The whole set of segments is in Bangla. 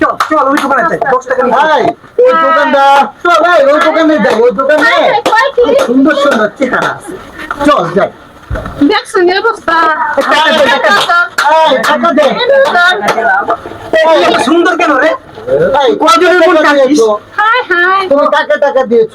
চল চল ওই দোকানে যাই দশ টাকা ভাই ওই দোকানটা চল ভাই ওই দোকানে যাই ওই দোকানে। সুন্দর চেহারা আছে। চল যাই। কেন রে? কজনের টাকা কাটিস? হাই হাই। তুমি টাকা টাকা দিয়েছ?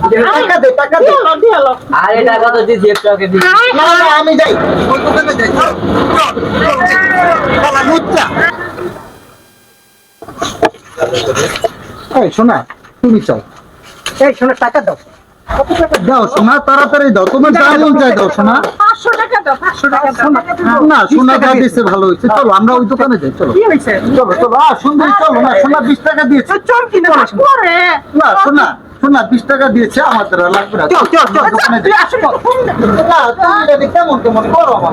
টাকা দে টাকা দে। দিলো দিলো আরে টাকা তো দিছি একটু আগে দিছি। না না আমি যাই। ওই দোকানে যাই চল শালা লুচ্চা। এই শোনা তুমি চল এই শোনো টাকা দাও। দাও শোনা তাড়াতাড়ি দাও। তোমার যা মন চাই দাও শোনা পাঁচশো টাকা দাও পাঁচশো টাকা দাও। না শোনা যা দিচ্ছে ভালো হয়েছে। চলো আমরা ওই দোকানে যাই চলো। চলো চলো সুন্দরী চলো না শোনা বিশ টাকা দিয়েছে। চল কিনে বলিস পরে। না বিশ টাকা দিয়েছে আমাদের আর লাগবে না। চল চল চল। দোকানে যাই। না তুমি কেমন কেমন করো আমার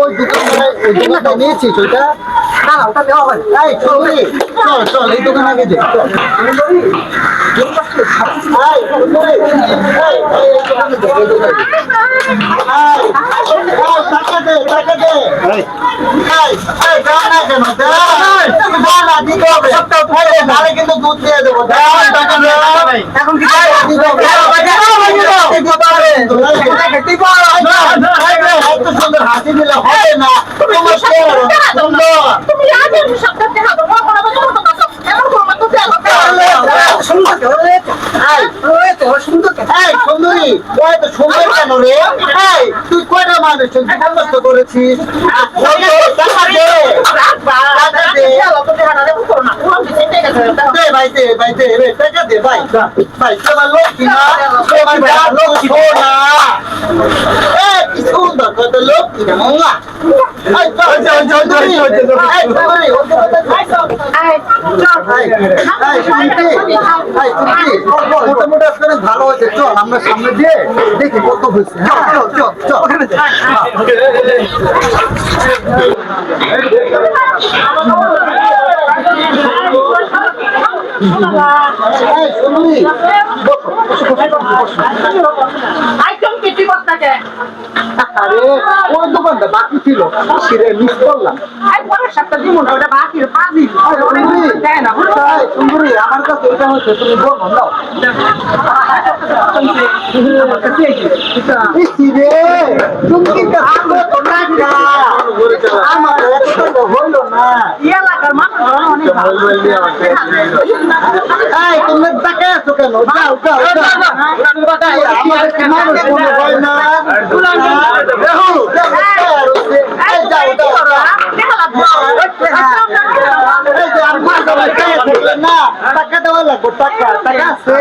ওই দোকানে ওই দোকানটা নিয়েছিস ওইটা? চল চল এই দোকানে আগে যাই চল। হাসি দিলে হবে না তোমার চেহারা এই তুই কয়টা মানুষ বন্দোবস্ত ভাই ভাই দে লোক কিনা তোমার লোক কিনা এই লোক কিনা মঙ্গা মোটামুটি আজকে ভালো হয়েছে চল আমরা সামনে দিয়ে দেখি কত হয়েছে হ্যাঁ চল চল চল আরে ওর দোকানটা বাকি ছিল সেটা মিস করলাম আমার কাছে এটা হচ্ছে তুমি বলো দাও আমার হইল না এলাকার মানুষ অনেক তোমরা তাকে আছো কেন যাও মানুষ টাকা দেওয়া লাগবে, টাকা, টাকা আছে।